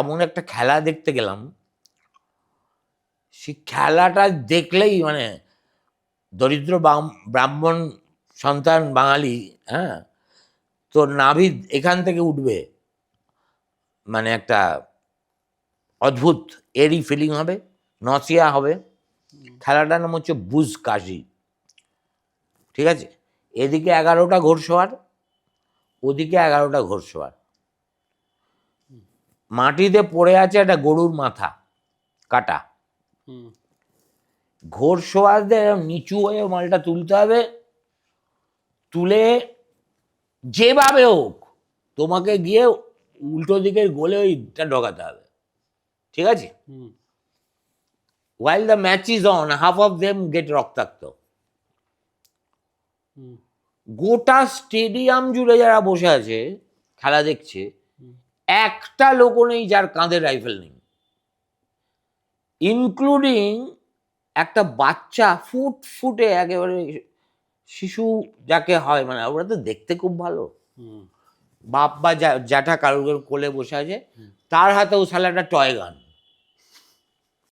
এমন একটা খেলা দেখতে গেলাম। সেই খেলাটা দেখলেই মানে দরিদ্র ব্রাহ্মণ সন্তান বাঙালি হ্যাঁ? তো নাভি এখান থেকে উঠবে। মানে একটা অদ্ভুত এরই ফিলিং হবে নসিয়া হবে। খেলাটার নাম হচ্ছে বুজ কাশি। ঠিক আছে? এদিকে এগারোটা ঘোড়সওয়ার ওদিকে এগারোটা ঘোড়সওয়ার। মাটিতে পড়ে আছে একটা গরুর মাথা কাটা। হুম। ঘোড়সওয়ারদের নিচু হয়ে মালটা তুলতে হবে। তুলে যেভাবে হোক তোমাকে গিয়ে উল্টো দিকের গোলে ওইটা ঢোকাতে হবে। ঠিক আছে? হুম। While the match is on half of them get রক্তাক্ত। গোটা স্টেডিয়াম জুড়ে যারা বসে আছে খেলা দেখছে। একটা লোকও নেই যার কাঁধে রাইফেল নেই। ইনক্লুডিং একটা বাচ্চা ফুট ফুটে একেবারে শিশু যাকে হয় মানে ওরা তো দেখতে খুব ভালো। হুম। বাপ বা জ্যা- জ্যাঠা কারুর কোলে বসে আছে তার হাতেও সালা একটা টয় গান